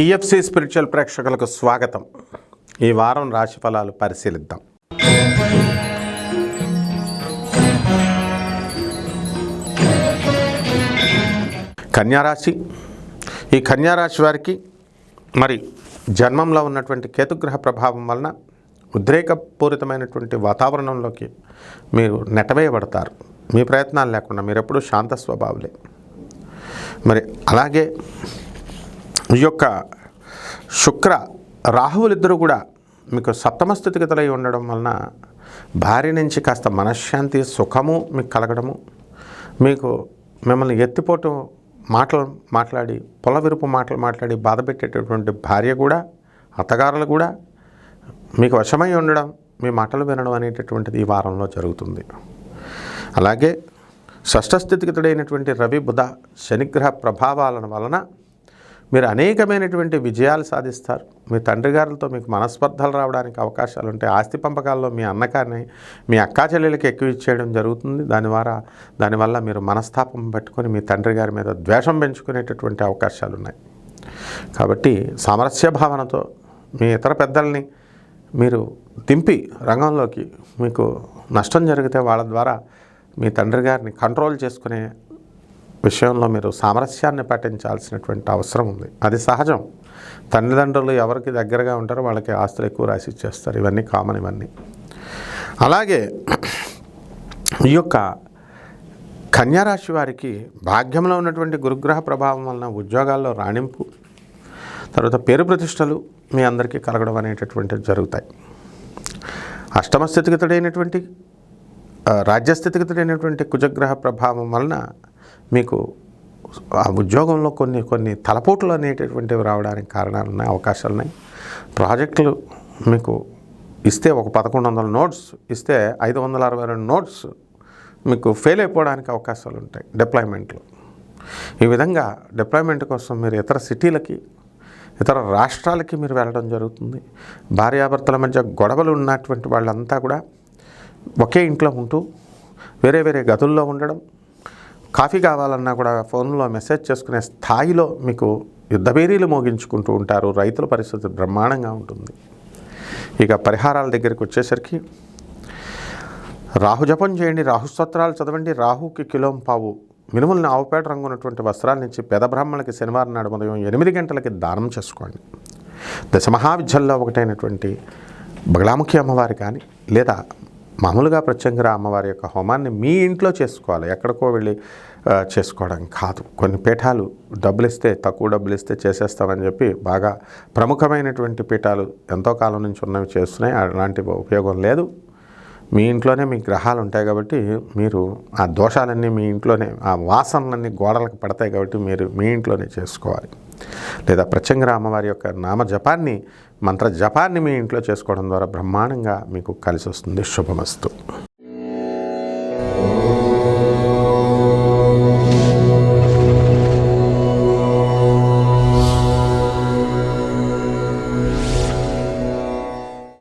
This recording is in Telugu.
టిఎఫ్సి స్పిరిచువల్ ప్రేక్షకులకు స్వాగతం. ఈ వారం రాశి ఫలాలు పరిశీలిద్దాం. కన్యారాశి ఈ కన్యారాశి వారికి మరి జన్మంలో ఉన్నటువంటి కేతుగ్రహ ప్రభావం వలన ఉద్రేకపూరితమైనటువంటి వాతావరణంలోకి మీరు నెటవేయబడతారు. మీ ప్రయత్నాలు లేకుండా మీరు ఎప్పుడూ శాంత స్వభావులే. మరి అలాగే ఈ యొక్క శుక్ర రాహువులిద్దరూ కూడా మీకు సప్తమ స్థితిగతులై ఉండడం వలన భార్య నుంచి కాస్త మనశ్శాంతి సుఖము మీకు కలగడము. మీకు మిమ్మల్ని ఎత్తిపోటు మాటలు మాట్లాడి పొలవిరుపు మాటలు మాట్లాడి బాధ పెట్టేటటువంటి భార్య కూడా అత్తగారులు కూడా మీకు వశమై ఉండడం మీ మాటలు వినడం అనేటటువంటిది ఈ వారంలో జరుగుతుంది. అలాగే షష్ఠ స్థితిగతుడైనటువంటి రవి బుధ శనిగ్రహ ప్రభావాల వలన మీరు అనేకమైనటువంటి విజయాలు సాధిస్తారు. మీ తండ్రి గారులతో మీకు మనస్పర్ధలు రావడానికి అవకాశాలు ఉంటాయి ఆస్తి పంపకాల్లో మీ అన్నకాన్ని మీ అక్కా చెల్లెలకి ఎక్కువ ఇచ్చేయడం జరుగుతుంది. దాని ద్వారా దానివల్ల మీరు మనస్తాపం పెట్టుకొని మీ తండ్రి గారి మీద ద్వేషం పెంచుకునేటటువంటి అవకాశాలు ఉన్నాయి కాబట్టి సామరస్య భావనతో మీ ఇతర పెద్దల్ని మీరు దింపి రంగంలోకి మీకు నష్టం జరిగితే వాళ్ళ ద్వారా మీ తండ్రి గారిని కంట్రోల్ చేసుకునే విషయంలో మీరు సామరస్యాన్ని పాటించాల్సినటువంటి అవసరం ఉంది. అది సహజం. తల్లిదండ్రులు ఎవరికి దగ్గరగా ఉంటారో వాళ్ళకి ఆస్తులు ఎక్కువ రాసి ఇచ్చేస్తారు. ఇవన్నీ కామన్ ఇవన్నీ. అలాగే ఈ యొక్క కన్యారాశి వారికి భాగ్యంలో ఉన్నటువంటి గురుగ్రహ ప్రభావం వలన ఉద్యోగాల్లో రాణింపు తర్వాత పేరు ప్రతిష్టలు మీ అందరికీ కలగడం అనేటటువంటివి జరుగుతాయి. అష్టమ స్థితిగతుడైనటువంటి రాజ్యస్థితిగతుడైనటువంటి కుజగ్రహ ప్రభావం వలన మీకు ఆ ఉద్యోగంలో కొన్ని కొన్ని తలపోట్లు అనేటటువంటివి రావడానికి కారణాలు ఉన్నాయి అవకాశాలు ఉన్నాయి. ప్రాజెక్టులు మీకు ఇస్తే ఒక పదకొండు వందల నోట్స్ ఇస్తే ఐదు వందల అరవై రెండు నోట్స్ మీకు ఫెయిల్ అయిపోవడానికి అవకాశాలు ఉంటాయి డిప్లాయ్మెంట్లో. ఈ విధంగా డిప్లాయ్మెంట్ కోసం మీరు ఇతర సిటీలకి ఇతర రాష్ట్రాలకి మీరు వెళ్ళడం జరుగుతుంది. భార్యాభర్తల మధ్య గొడవలు ఉన్నటువంటి వాళ్ళంతా కూడా ఒకే ఇంట్లో ఉంటూ వేరే వేరే గదుల్లో ఉండడం కాఫీ కావాలన్నా కూడా ఫోన్లో మెసేజ్ చేసుకునే స్థాయిలో మీకు యుద్ధభేరీలు మోగించుకుంటూ ఉంటారు. రైతుల పరిస్థితి బ్రహ్మాండంగా ఉంటుంది. ఇక పరిహారాల దగ్గరికి వచ్చేసరికి రాహు జపం చేయండి రాహు స్తోత్రాలు చదవండి రాహుకి కిలోం పావు. మినుములను ఆవుపేట రంగు ఉన్నటువంటి వస్త్రాల నుంచి పెద బ్రాహ్మణులకి శనివారం నాడు ఉదయం ఎనిమిది గంటలకి దానం చేసుకోండి. దశమహావిద్యల్లో ఒకటైనటువంటి బగలాముఖి అమ్మవారి కానీ లేదా మామూలుగా ప్రత్యంగర అమ్మవారి యొక్క హోమాన్ని మీ ఇంట్లో చేసుకోవాలి. ఎక్కడికో వెళ్ళి చేసుకోవడం కాదు. కొన్ని పీఠాలు డబ్బులు ఇస్తే తక్కువ డబ్బులు ఇస్తే చేసేస్తామని చెప్పి బాగా ప్రముఖమైనటువంటి పీఠాలు ఎంతో కాలం నుంచి ఉన్నవి చేస్తున్నాయి. అలాంటి ఉపయోగం లేదు. మీ ఇంట్లోనే మీ గ్రహాలు ఉంటాయి కాబట్టి మీరు ఆ దోషాలన్నీ మీ ఇంట్లోనే ఆ వాసనలన్నీ గోడలకు పడతాయి కాబట్టి మీరు మీ ఇంట్లోనే చేసుకోవాలి. లేదా ప్రత్యంగర అమ్మవారి యొక్క నామ జపాన్ని మంత్ర జపాన్ని మీ ఇంట్లో చేసుకోవడం ద్వారా బ్రహ్మాండంగా మీకు కలిసి వస్తుంది. శుభమస్తు.